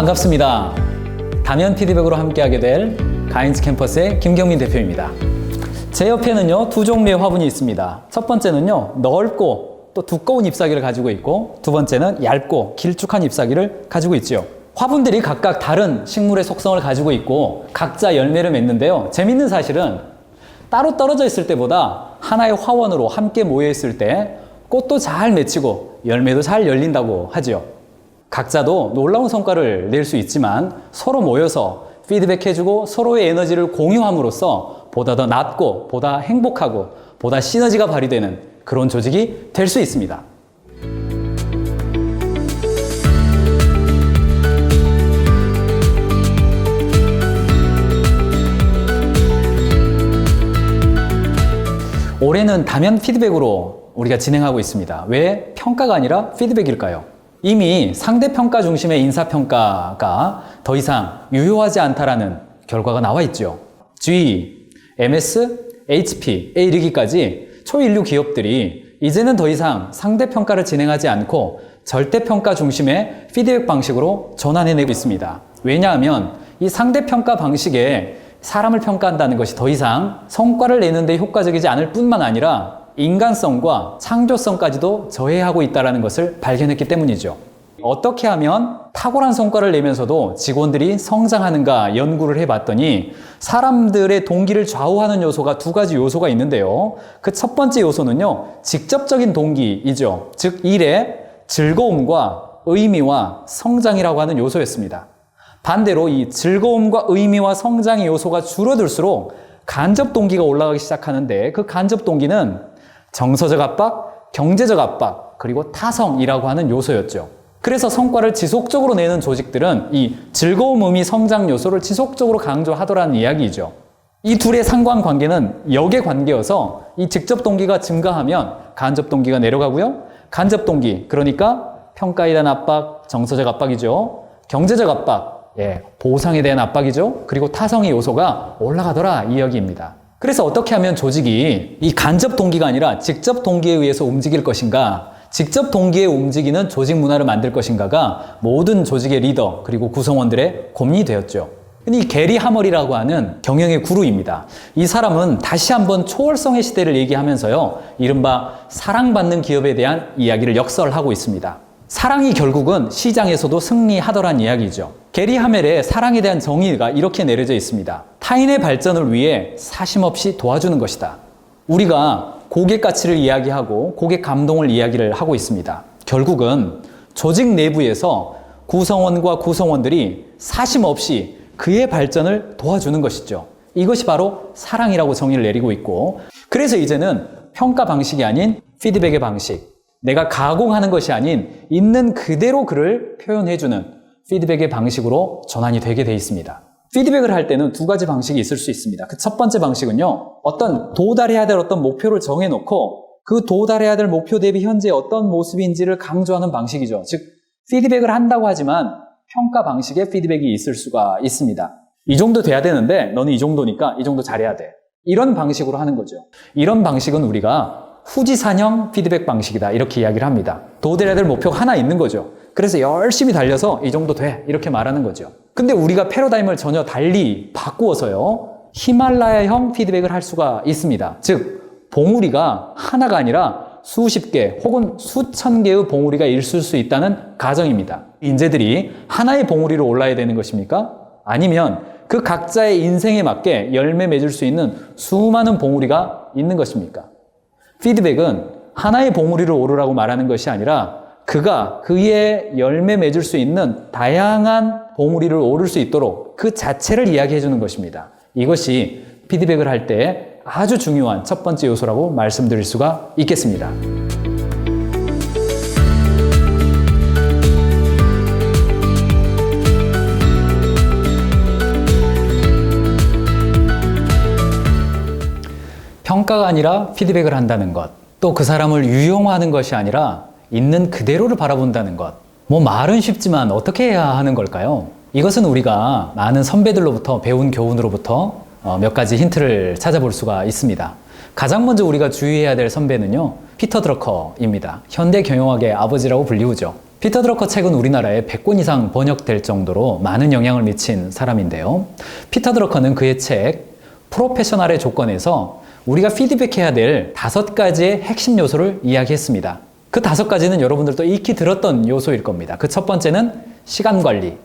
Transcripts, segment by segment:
반갑습니다. 다면 피드백으로 함께하게 될 가인즈 캠퍼스의 김경민 대표입니다. 제 옆에는요 두 종류의 화분이 있습니다. 첫 번째는요 넓고 또 두꺼운 잎사귀를 가지고 있고 두 번째는 얇고 길쭉한 잎사귀를 가지고 있지요. 화분들이 각각 다른 식물의 속성을 가지고 있고 각자 열매를 맺는데요. 재밌는 사실은 따로 떨어져 있을 때보다 하나의 화원으로 함께 모여 있을 때 꽃도 잘 맺히고 열매도 잘 열린다고 하지요. 각자도 놀라운 성과를 낼 수 있지만 서로 모여서 피드백해주고 서로의 에너지를 공유함으로써 보다 더 낫고 보다 행복하고 보다 시너지가 발휘되는 그런 조직이 될 수 있습니다. 올해는 다면 피드백으로 우리가 진행하고 있습니다. 왜 평가가 아니라 피드백일까요? 이미 상대 평가 중심의 인사 평가가 더 이상 유효하지 않다라는 결과가 나와 있죠. G, MS, HP, A 이르기까지 초인류 기업들이 이제는 더 이상 상대 평가를 진행하지 않고 절대 평가 중심의 피드백 방식으로 전환해내고 있습니다. 왜냐하면 이 상대 평가 방식에 사람을 평가한다는 것이 더 이상 성과를 내는데 효과적이지 않을 뿐만 아니라 인간성과 창조성까지도 저해하고 있다는 것을 발견했기 때문이죠. 어떻게 하면 탁월한 성과를 내면서도 직원들이 성장하는가 연구를 해봤더니 사람들의 동기를 좌우하는 요소가 두 가지 요소가 있는데요. 그 첫 번째 요소는요, 직접적인 동기이죠. 즉, 일의 즐거움과 의미와 성장이라고 하는 요소였습니다. 반대로 이 즐거움과 의미와 성장의 요소가 줄어들수록 간접 동기가 올라가기 시작하는데 그 간접 동기는 정서적 압박, 경제적 압박, 그리고 타성이라고 하는 요소였죠. 그래서 성과를 지속적으로 내는 조직들은 이 즐거움, 의미, 성장 요소를 지속적으로 강조하더라는 이야기이죠. 이 둘의 상관관계는 역의 관계여서 이 직접 동기가 증가하면 간접 동기가 내려가고요. 간접 동기, 그러니까 평가에 대한 압박, 정서적 압박이죠. 경제적 압박, 예, 보상에 대한 압박이죠. 그리고 타성의 요소가 올라가더라 이 이야기입니다. 그래서 어떻게 하면 조직이 이 간접 동기가 아니라 직접 동기에 의해서 움직일 것인가? 직접 동기에 움직이는 조직 문화를 만들 것인가가 모든 조직의 리더 그리고 구성원들의 고민이 되었죠. 이 게리 하머리라고 하는 경영의 구루입니다. 이 사람은 다시 한번 초월성의 시대를 얘기하면서요, 이른바 사랑받는 기업에 대한 이야기를 역설하고 있습니다. 사랑이 결국은 시장에서도 승리하더란 이야기죠. 게리 하멜의 사랑에 대한 정의가 이렇게 내려져 있습니다. 타인의 발전을 위해 사심 없이 도와주는 것이다. 우리가 고객 가치를 이야기하고 고객 감동을 이야기를 하고 있습니다. 결국은 조직 내부에서 구성원과 구성원들이 사심 없이 그의 발전을 도와주는 것이죠. 이것이 바로 사랑이라고 정의를 내리고 있고, 그래서 이제는 평가 방식이 아닌 피드백의 방식, 내가 가공하는 것이 아닌 있는 그대로 그를 표현해주는 피드백의 방식으로 전환이 되게 돼 있습니다. 피드백을 할 때는 두 가지 방식이 있을 수 있습니다. 그 첫 번째 방식은요, 어떤 도달해야 될 어떤 목표를 정해놓고 그 도달해야 될 목표 대비 현재 어떤 모습인지를 강조하는 방식이죠. 즉, 피드백을 한다고 하지만 평가 방식의 피드백이 있을 수가 있습니다. 이 정도 돼야 되는데 너는 이 정도니까 이 정도 잘해야 돼. 이런 방식으로 하는 거죠. 이런 방식은 우리가 후지산형 피드백 방식이다. 이렇게 이야기를 합니다. 도달해야 될 목표가 하나 있는 거죠. 그래서 열심히 달려서 이 정도 돼. 이렇게 말하는 거죠. 근데 우리가 패러다임을 전혀 달리 바꾸어서요. 히말라야형 피드백을 할 수가 있습니다. 즉, 봉우리가 하나가 아니라 수십 개 혹은 수천 개의 봉우리가 있을 수 있다는 가정입니다. 인재들이 하나의 봉우리로 올라야 되는 것입니까? 아니면 그 각자의 인생에 맞게 열매 맺을 수 있는 수많은 봉우리가 있는 것입니까? 피드백은 하나의 봉우리로 오르라고 말하는 것이 아니라 그가 그의 열매 맺을 수 있는 다양한 봉우리를 오를 수 있도록 그 자체를 이야기해 주는 것입니다. 이것이 피드백을 할 때 아주 중요한 첫 번째 요소라고 말씀드릴 수가 있겠습니다. 평가가 아니라 피드백을 한다는 것. 또 그 사람을 유용화하는 것이 아니라 있는 그대로를 바라본다는 것. 뭐 말은 쉽지만 어떻게 해야 하는 걸까요? 이것은 우리가 많은 선배들로부터 배운 교훈으로부터 어, 몇 가지 힌트를 찾아볼 수가 있습니다. 가장 먼저 우리가 주의해야 될 선배는요, 피터 드러커입니다. 현대 경영학의 아버지라고 불리우죠. 피터 드러커 책은 우리나라에 100권 이상 번역될 정도로 많은 영향을 미친 사람인데요. 피터 드러커는 그의 책 프로페셔널의 조건에서 우리가 피드백해야 될 다섯 가지의 핵심 요소를 이야기했습니다. 그 다섯 가지는 여러분들도 익히 들었던 요소일 겁니다. 그 첫 번째는 시간 관리,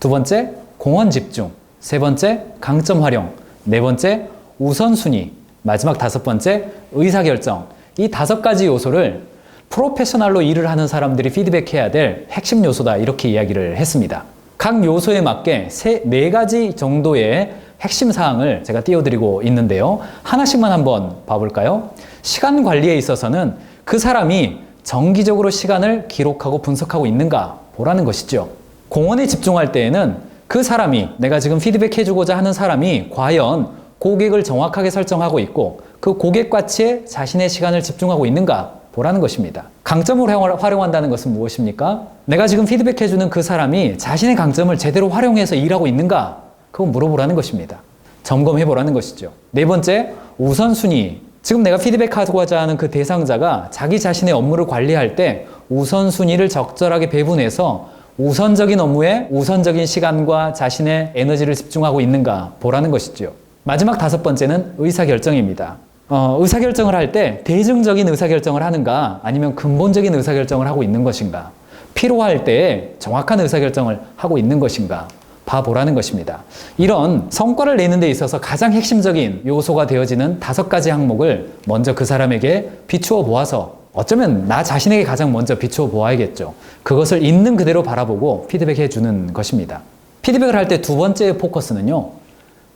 두 번째 공원 집중, 세 번째 강점 활용, 네 번째 우선순위, 마지막 다섯 번째 의사결정. 이 다섯 가지 요소를 프로페셔널로 일을 하는 사람들이 피드백해야 될 핵심 요소다 이렇게 이야기를 했습니다. 각 요소에 맞게 세, 네 가지 정도의 핵심 사항을 제가 띄워드리고 있는데요. 하나씩만 한번 봐볼까요? 시간 관리에 있어서는 그 사람이 정기적으로 시간을 기록하고 분석하고 있는가 보라는 것이죠. 공원에 집중할 때에는 그 사람이 내가 지금 피드백 해주고자 하는 사람이 과연 고객을 정확하게 설정하고 있고 그 고객과치에 자신의 시간을 집중하고 있는가 보라는 것입니다. 강점을 활용한다는 것은 무엇입니까? 내가 지금 피드백해주는 그 사람이 자신의 강점을 제대로 활용해서 일하고 있는가? 그거 물어보라는 것입니다. 점검해 보라는 것이죠. 네 번째, 우선순위. 지금 내가 피드백하고자 하는 그 대상자가 자기 자신의 업무를 관리할 때 우선순위를 적절하게 배분해서 우선적인 업무에 우선적인 시간과 자신의 에너지를 집중하고 있는가 보라는 것이죠. 마지막 다섯 번째는 의사결정입니다. 어, 의사결정을 할 때 대중적인 의사결정을 하는가 아니면 근본적인 의사결정을 하고 있는 것인가 필요할 때 정확한 의사결정을 하고 있는 것인가 봐보라는 것입니다. 이런 성과를 내는 데 있어서 가장 핵심적인 요소가 되어지는 다섯 가지 항목을 먼저 그 사람에게 비추어 보아서 어쩌면 나 자신에게 가장 먼저 비추어 보아야겠죠. 그것을 있는 그대로 바라보고 피드백해 주는 것입니다. 피드백을 할 때 두 번째 포커스는요.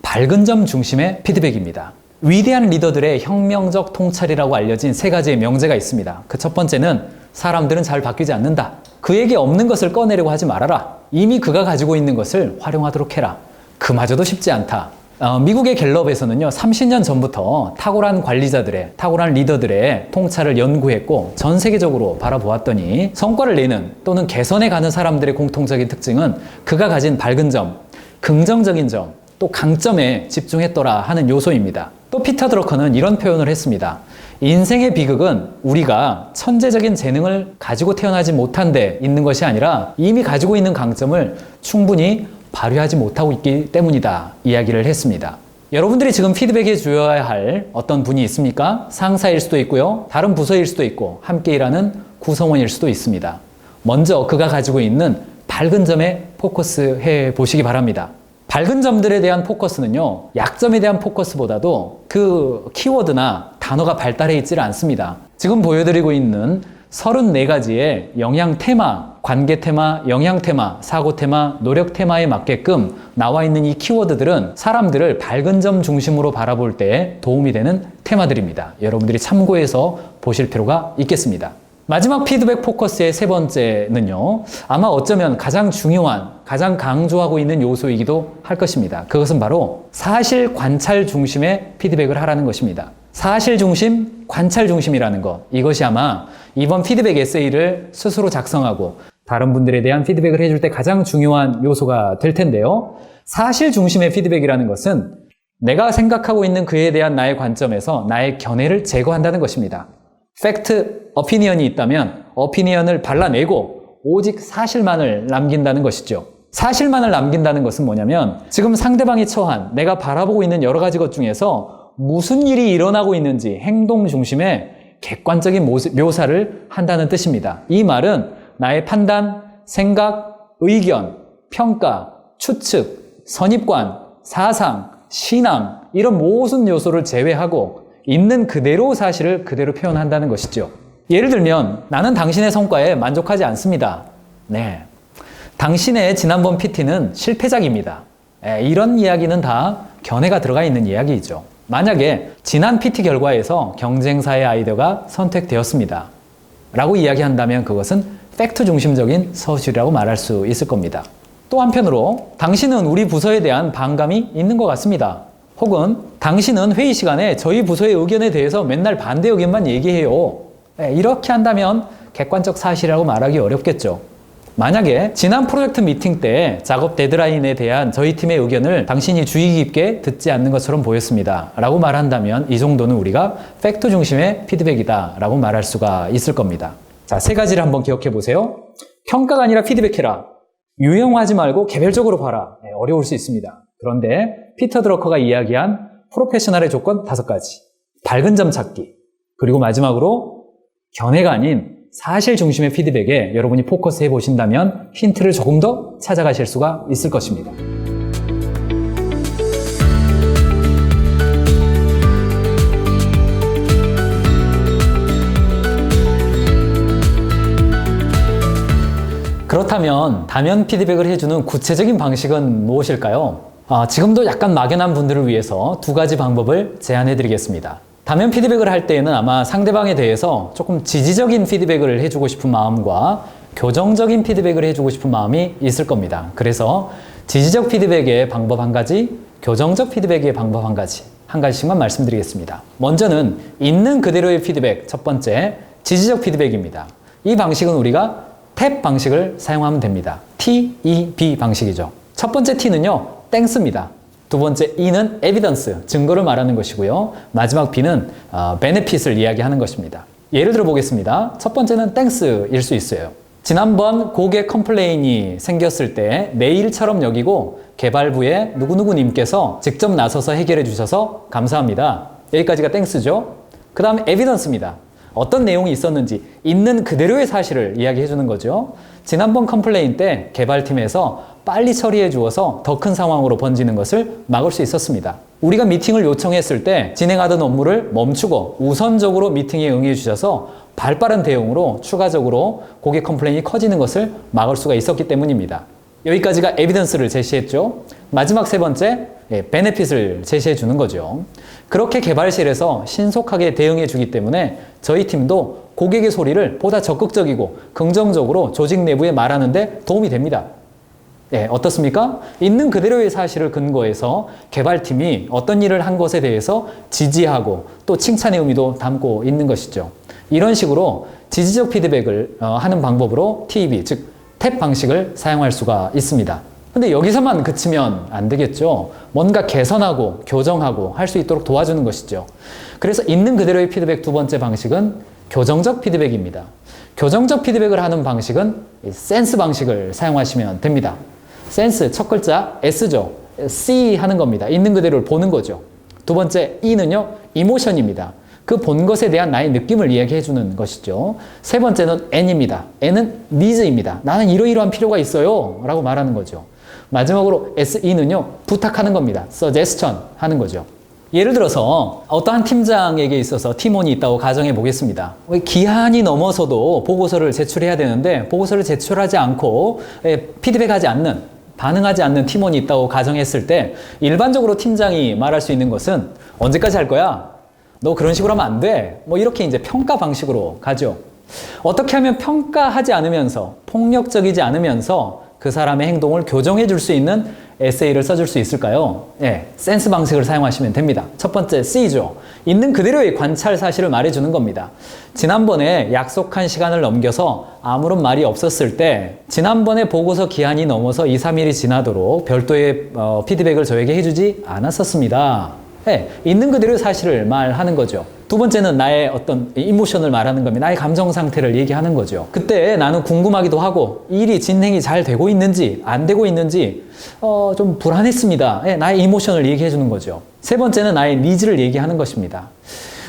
밝은 점 중심의 피드백입니다. 위대한 리더들의 혁명적 통찰이라고 알려진 세 가지의 명제가 있습니다. 그 첫 번째는 사람들은 잘 바뀌지 않는다. 그에게 없는 것을 꺼내려고 하지 말아라. 이미 그가 가지고 있는 것을 활용하도록 해라. 그마저도 쉽지 않다. 어, 미국의 갤럽에서는요, 30년 전부터 탁월한 관리자들의, 탁월한 리더들의 통찰을 연구했고, 전 세계적으로 바라보았더니, 성과를 내는 또는 개선해 가는 사람들의 공통적인 특징은 그가 가진 밝은 점, 긍정적인 점, 또 강점에 집중했더라 하는 요소입니다. 또 피터 드러커는 이런 표현을 했습니다. 인생의 비극은 우리가 천재적인 재능을 가지고 태어나지 못한 데 있는 것이 아니라 이미 가지고 있는 강점을 충분히 발휘하지 못하고 있기 때문이다. 이야기를 했습니다. 여러분들이 지금 피드백해 주어야 할 어떤 분이 있습니까? 상사일 수도 있고요. 다른 부서일 수도 있고 함께 일하는 구성원일 수도 있습니다. 먼저 그가 가지고 있는 밝은 점에 포커스 해 보시기 바랍니다. 밝은 점들에 대한 포커스는요, 약점에 대한 포커스보다도 그 키워드나 단어가 발달해 있지를 않습니다. 지금 보여드리고 있는 34가지의 영양 테마, 관계 테마, 영양 테마, 사고 테마, 노력 테마에 맞게끔 나와 있는 이 키워드들은 사람들을 밝은 점 중심으로 바라볼 때 도움이 되는 테마들입니다. 여러분들이 참고해서 보실 필요가 있겠습니다. 마지막 피드백 포커스의 세 번째는요, 아마 어쩌면 가장 중요한, 가장 강조하고 있는 요소이기도 할 것입니다. 그것은 바로 사실 관찰 중심의 피드백을 하라는 것입니다. 사실 중심, 관찰 중심이라는 것. 이것이 아마 이번 피드백 에세이를 스스로 작성하고 다른 분들에 대한 피드백을 해줄 때 가장 중요한 요소가 될 텐데요. 사실 중심의 피드백이라는 것은 내가 생각하고 있는 그에 대한 나의 관점에서 나의 견해를 제거한다는 것입니다. 팩트, 어피니언이 있다면 어피니언을 발라내고 오직 사실만을 남긴다는 것이죠. 사실만을 남긴다는 것은 뭐냐면 지금 상대방이 처한 내가 바라보고 있는 여러 가지 것 중에서 무슨 일이 일어나고 있는지 행동 중심의 객관적인 묘사를 한다는 뜻입니다. 이 말은 나의 판단, 생각, 의견, 평가, 추측, 선입관, 사상, 신앙 이런 모든 요소를 제외하고 있는 그대로 사실을 그대로 표현한다는 것이죠. 예를 들면 나는 당신의 성과에 만족하지 않습니다. 네. 당신의 지난번 PT는 실패작입니다. 네, 이런 이야기는 다 견해가 들어가 있는 이야기이죠. 만약에 지난 PT 결과에서 경쟁사의 아이디어가 선택되었습니다. 라고 이야기한다면 그것은 팩트 중심적인 서술이라고 말할 수 있을 겁니다. 또 한편으로 당신은 우리 부서에 대한 반감이 있는 것 같습니다. 혹은 당신은 회의 시간에 저희 부서의 의견에 대해서 맨날 반대 의견만 얘기해요. 예, 이렇게 한다면 객관적 사실이라고 말하기 어렵겠죠. 만약에 지난 프로젝트 미팅 때 작업 데드라인에 대한 저희 팀의 의견을 당신이 주의 깊게 듣지 않는 것처럼 보였습니다. 라고 말한다면 이 정도는 우리가 팩트 중심의 피드백이다. 라고 말할 수가 있을 겁니다. 자, 세 가지를 한번 기억해 보세요. 평가가 아니라 피드백해라. 유형화하지 말고 개별적으로 봐라. 네, 어려울 수 있습니다. 그런데 피터 드러커가 이야기한 프로페셔널의 조건 다섯 가지. 밝은 점 찾기. 그리고 마지막으로 견해가 아닌 사실 중심의 피드백에 여러분이 포커스 해 보신다면 힌트를 조금 더 찾아가실 수가 있을 것입니다. 그렇다면 다면 피드백을 해주는 구체적인 방식은 무엇일까요? 아, 지금도 약간 막연한 분들을 위해서 두 가지 방법을 제안해 드리겠습니다. 다면 피드백을 할 때에는 아마 상대방에 대해서 조금 지지적인 피드백을 해주고 싶은 마음과 교정적인 피드백을 해주고 싶은 마음이 있을 겁니다. 그래서 지지적 피드백의 방법 한 가지, 교정적 피드백의 방법 한 가지, 한 가지씩만 말씀드리겠습니다. 먼저는 있는 그대로의 피드백, 첫 번째, 지지적 피드백입니다. 이 방식은 우리가 탭 방식을 사용하면 됩니다. T, E, B 방식이죠. 첫 번째 T는요, 땡스입니다. 두 번째 E는 evidence, 증거를 말하는 것이고요. 마지막 B는 어, benefit을 이야기하는 것입니다. 예를 들어 보겠습니다. 첫 번째는 땡스일 수 있어요. 지난번 고객 컴플레인이 생겼을 때 내 일처럼 여기고 개발부의 누구누구님께서 직접 나서서 해결해 주셔서 감사합니다. 여기까지가 땡스죠. 그 다음 에비던스입니다. 어떤 내용이 있었는지 있는 그대로의 사실을 이야기해 주는 거죠. 지난번 컴플레인 때 개발팀에서 빨리 처리해 주어서 더 큰 상황으로 번지는 것을 막을 수 있었습니다. 우리가 미팅을 요청했을 때 진행하던 업무를 멈추고 우선적으로 미팅에 응해 주셔서 발빠른 대응으로 추가적으로 고객 컴플레인이 커지는 것을 막을 수가 있었기 때문입니다. 여기까지가 에비던스를 제시했죠. 마지막 세 번째, 예, 베네핏을 제시해 주는 거죠. 그렇게 개발실에서 신속하게 대응해 주기 때문에 저희 팀도 고객의 소리를 보다 적극적이고 긍정적으로 조직 내부에 말하는데 도움이 됩니다. 예, 어떻습니까? 있는 그대로의 사실을 근거해서 개발팀이 어떤 일을 한 것에 대해서 지지하고 또 칭찬의 의미도 담고 있는 것이죠. 이런 식으로 지지적 피드백을 어, 하는 방법으로 TEB, 즉, 탭 방식을 사용할 수가 있습니다. 근데 여기서만 그치면 안 되겠죠. 뭔가 개선하고 교정하고 할 수 있도록 도와주는 것이죠. 그래서 있는 그대로의 피드백 두 번째 방식은 교정적 피드백입니다. 교정적 피드백을 하는 방식은 센스 방식을 사용하시면 됩니다. 센스 첫 글자 S죠. C 하는 겁니다. 있는 그대로를 보는 거죠. 두 번째 E는요. 이모션입니다. 그 본 것에 대한 나의 느낌을 이야기해 주는 것이죠. 세 번째는 N입니다. N은 needs입니다. 나는 이러이러한 필요가 있어요. 라고 말하는 거죠. 마지막으로 SE는요. 부탁하는 겁니다. suggestion 하는 거죠. 예를 들어서 어떠한 팀장에게 있어서 팀원이 있다고 가정해 보겠습니다. 기한이 넘어서도 보고서를 제출해야 되는데 보고서를 제출하지 않고 예, 피드백하지 않는 반응하지 않는 팀원이 있다고 가정했을 때 일반적으로 팀장이 말할 수 있는 것은 언제까지 할 거야? 너 그런 식으로 하면 안 돼. 뭐 이렇게 이제 평가 방식으로 가죠. 어떻게 하면 평가하지 않으면서 폭력적이지 않으면서 그 사람의 행동을 교정해 줄 수 있는 에세이를 써줄 수 있을까요? 예, 센스 방식을 사용하시면 됩니다. 첫 번째 C죠. 있는 그대로의 관찰 사실을 말해주는 겁니다. 지난번에 약속한 시간을 넘겨서 아무런 말이 없었을 때 지난번에 보고서 기한이 넘어서 2, 3일이 지나도록 별도의 어, 피드백을 저에게 해주지 않았었습니다. 네, 있는 그대로의 사실을 말하는 거죠. 두 번째는 나의 어떤 이모션을 말하는 겁니다. 나의 감정 상태를 얘기하는 거죠. 그때 나는 궁금하기도 하고 일이 진행이 잘 되고 있는지 안 되고 있는지 어, 좀 불안했습니다. 네, 나의 이모션을 얘기해 주는 거죠. 세 번째는 나의 니즈를 얘기하는 것입니다.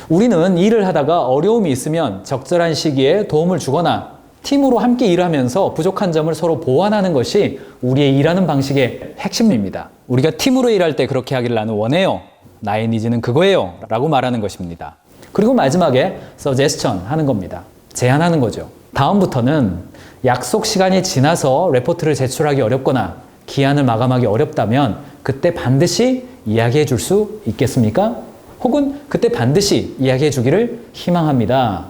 우리는 일을 하다가 어려움이 있으면 적절한 시기에 도움을 주거나 팀으로 함께 일하면서 부족한 점을 서로 보완하는 것이 우리의 일하는 방식의 핵심입니다. 우리가 팀으로 일할 때 그렇게 하기를 나는 원해요. 나의 니즈는 그거예요. 라고 말하는 것입니다. 그리고 마지막에 suggestion 하는 겁니다. 제안하는 거죠. 다음부터는 약속 시간이 지나서 레포트를 제출하기 어렵거나 기한을 마감하기 어렵다면 그때 반드시 이야기해 줄 수 있겠습니까? 혹은 그때 반드시 이야기해 주기를 희망합니다.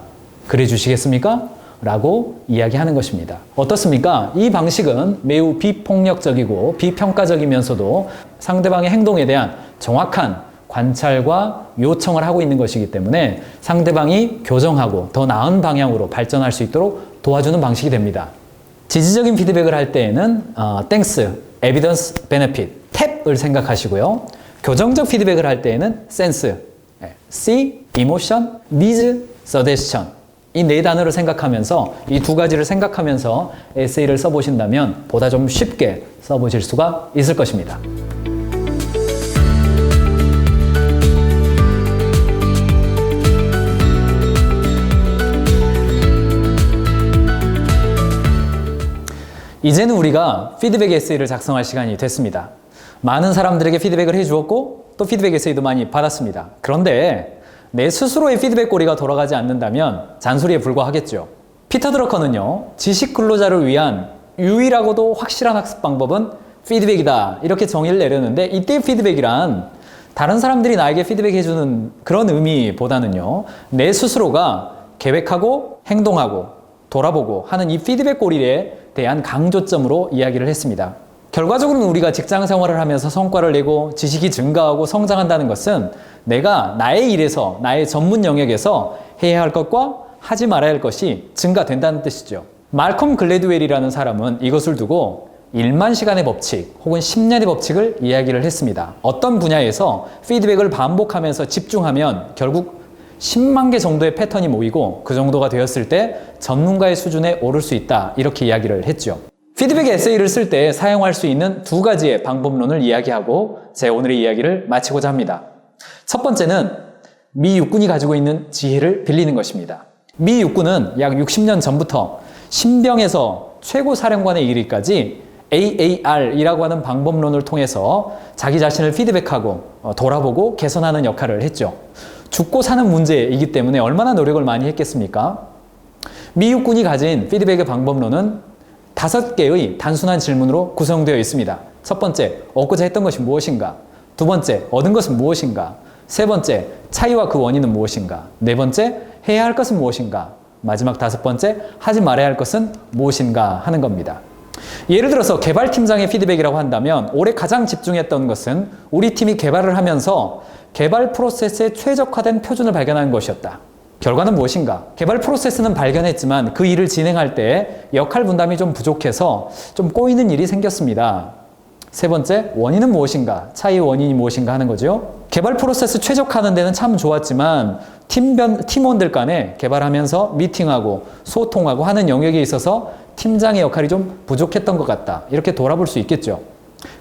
그래 주시겠습니까? 라고 이야기하는 것입니다. 어떻습니까? 이 방식은 매우 비폭력적이고 비평가적이면서도 상대방의 행동에 대한 정확한 관찰과 요청을 하고 있는 것이기 때문에 상대방이 교정하고 더 나은 방향으로 발전할 수 있도록 도와주는 방식이 됩니다. 지지적인 피드백을 할 때에는 어, thanks, evidence, benefit, 탭을 생각하시고요. 교정적 피드백을 할 때에는 sense, C, emotion, needs, suggestion 이 네 단어를 생각하면서 이 두 가지를 생각하면서 에세이를 써보신다면 보다 좀 쉽게 써보실 수가 있을 것입니다. 이제는 우리가 피드백 에세이를 작성할 시간이 됐습니다. 많은 사람들에게 피드백을 해주었고 또 피드백 에세이도 많이 받았습니다. 그런데 내 스스로의 피드백 고리가 돌아가지 않는다면 잔소리에 불과하겠죠. 피터 드러커는요, 지식 근로자를 위한 유일하고도 확실한 학습 방법은 피드백이다. 이렇게 정의를 내렸는데 이때 피드백이란 다른 사람들이 나에게 피드백해주는 그런 의미보다는요, 내 스스로가 계획하고 행동하고 돌아보고 하는 이 피드백 고리에 대한 강조점으로 이야기를 했습니다. 결과적으로는 우리가 직장 생활을 하면서 성과를 내고 지식이 증가하고 성장한다는 것은 내가 나의 일에서 나의 전문 영역에서 해야 할 것과 하지 말아야 할 것이 증가된다는 뜻이죠. 말콤 글래드웰이라는 사람은 이것을 두고 1만 시간의 법칙 혹은 10년의 법칙을 이야기를 했습니다. 어떤 분야에서 피드백을 반복하면서 집중하면 결국 10만 개 정도의 패턴이 모이고 그 정도가 되었을 때 전문가의 수준에 오를 수 있다. 이렇게 이야기를 했죠. 피드백 에세이를 쓸 때 사용할 수 있는 두 가지의 방법론을 이야기하고 제 오늘의 이야기를 마치고자 합니다. 첫 번째는 미 육군이 가지고 있는 지혜를 빌리는 것입니다. 미 육군은 약 60년 전부터 신병에서 최고 사령관에 이르기까지 AAR이라고 하는 방법론을 통해서 자기 자신을 피드백하고 어, 돌아보고 개선하는 역할을 했죠. 죽고 사는 문제이기 때문에 얼마나 노력을 많이 했겠습니까? 미 육군이 가진 피드백의 방법론은 다섯 개의 단순한 질문으로 구성되어 있습니다. 첫 번째, 얻고자 했던 것이 무엇인가? 두 번째, 얻은 것은 무엇인가? 세 번째, 차이와 그 원인은 무엇인가? 네 번째, 해야 할 것은 무엇인가? 마지막 다섯 번째, 하지 말아야 할 것은 무엇인가 하는 겁니다. 예를 들어서 개발팀장의 피드백이라고 한다면 올해 가장 집중했던 것은 우리 팀이 개발을 하면서 개발 프로세스에 최적화된 표준을 발견하는 것이었다. 결과는 무엇인가? 개발 프로세스는 발견했지만 그 일을 진행할 때 역할 분담이 좀 부족해서 좀 꼬이는 일이 생겼습니다. 세 번째, 원인은 무엇인가? 차이의 원인이 무엇인가 하는 거죠. 개발 프로세스 최적화하는 데는 참 좋았지만 팀변, 팀원들 간에 개발하면서 미팅하고 소통하고 하는 영역에 있어서 팀장의 역할이 좀 부족했던 것 같다. 이렇게 돌아볼 수 있겠죠.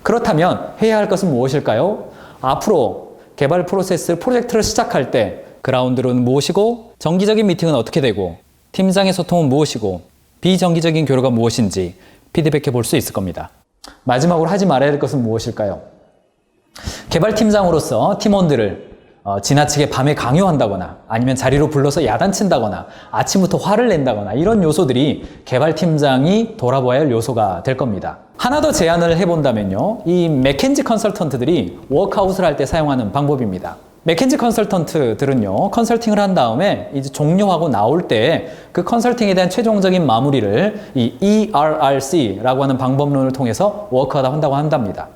그렇다면 해야 할 것은 무엇일까요? 앞으로 개발 프로세스 프로젝트를 시작할 때 그라운드로는 무엇이고 정기적인 미팅은 어떻게 되고 팀장의 소통은 무엇이고 비정기적인 교류가 무엇인지 피드백해 볼 수 있을 겁니다. 마지막으로 하지 말아야 할 것은 무엇일까요? 개발팀장으로서 팀원들을 어, 지나치게 밤에 강요한다거나 아니면 자리로 불러서 야단친다거나 아침부터 화를 낸다거나 이런 요소들이 개발팀장이 돌아봐야 할 요소가 될 겁니다. 하나 더 제안을 해본다면요. 이 맥켄지 컨설턴트들이 워크아웃을 할 때 사용하는 방법입니다. 맥켄지 컨설턴트들은요, 컨설팅을 한 다음에 이제 종료하고 나올 때 그 컨설팅에 대한 최종적인 마무리를 이 ERRC라고 하는 방법론을 통해서 워크하다 한다고 한답니다.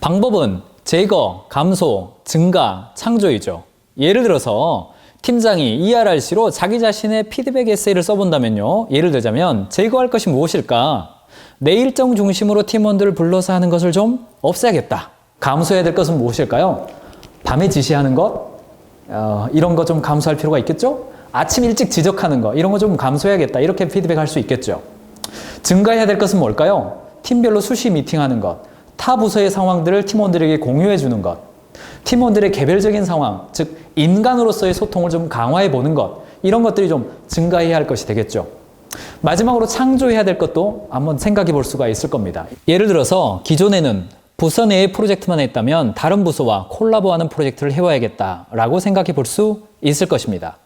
방법은 제거, 감소, 증가, 창조이죠. 예를 들어서 팀장이 ERRC로 자기 자신의 피드백 에세이를 써본다면요. 예를 들자면 제거할 것이 무엇일까? 내 일정 중심으로 팀원들을 불러서 하는 것을 좀 없애야겠다. 감소해야 될 것은 무엇일까요? 밤에 지시하는 것, 어, 이런 거 좀 감소할 필요가 있겠죠? 아침 일찍 지적하는 거, 이런 거 좀 감소해야겠다. 이렇게 피드백 할 수 있겠죠. 증가해야 될 것은 뭘까요? 팀별로 수시 미팅하는 것, 타 부서의 상황들을 팀원들에게 공유해 주는 것, 팀원들의 개별적인 상황, 즉, 인간으로서의 소통을 좀 강화해 보는 것, 이런 것들이 좀 증가해야 할 것이 되겠죠. 마지막으로 창조해야 될 것도 한번 생각해 볼 수가 있을 겁니다. 예를 들어서 기존에는 부서 내의 프로젝트만 했다면 다른 부서와 콜라보하는 프로젝트를 해와야겠다라고 생각해 볼 수 있을 것입니다.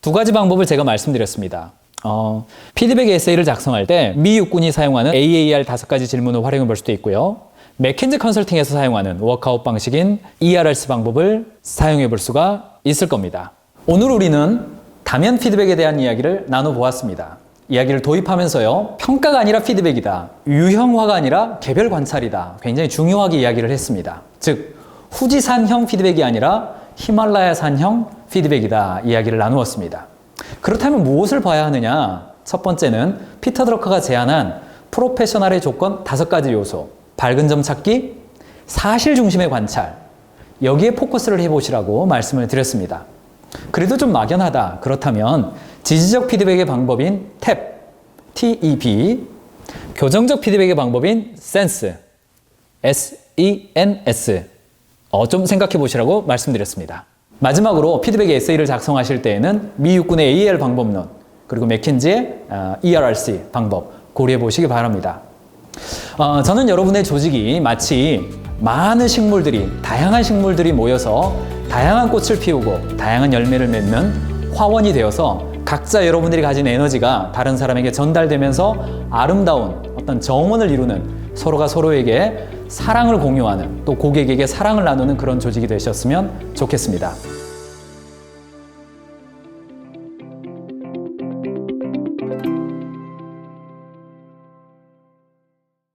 두 가지 방법을 제가 말씀드렸습니다. 어, 피드백 에세이를 작성할 때 미 육군이 사용하는 AAR 다섯 가지 질문을 활용해 볼 수도 있고요. 맥킨즈 컨설팅에서 사용하는 워크아웃 방식인 ERRS 방법을 사용해 볼 수가 있을 겁니다. 오늘 우리는 다면 피드백에 대한 이야기를 나눠보았습니다. 이야기를 도입하면서요, 평가가 아니라 피드백이다. 유형화가 아니라 개별 관찰이다. 굉장히 중요하게 이야기를 했습니다. 즉, 후지산형 피드백이 아니라 히말라야산형 피드백이다. 이야기를 나누었습니다. 그렇다면 무엇을 봐야 하느냐? 첫 번째는 피터 드러커가 제안한 프로페셔널의 조건 다섯 가지 요소. 밝은 점 찾기, 사실 중심의 관찰. 여기에 포커스를 해보시라고 말씀을 드렸습니다. 그래도 좀 막연하다. 그렇다면 지지적 피드백의 방법인 TEP, TEP, 교정적 피드백의 방법인 SENSE, S-E-N-S. 어, 좀 생각해 보시라고 말씀드렸습니다. 마지막으로 피드백 에세이를 작성하실 때에는 미 육군의 AL 방법론, 그리고 맥킨지의 어, ERRC 방법 고려해 보시기 바랍니다. 어, 저는 여러분의 조직이 마치 많은 식물들이, 다양한 식물들이 모여서 다양한 꽃을 피우고 다양한 열매를 맺는 화원이 되어서 각자 여러분들이 가진 에너지가 다른 사람에게 전달되면서 아름다운 어떤 정원을 이루는 서로가 서로에게 사랑을 공유하는 또 고객에게 사랑을 나누는 그런 조직이 되셨으면 좋겠습니다.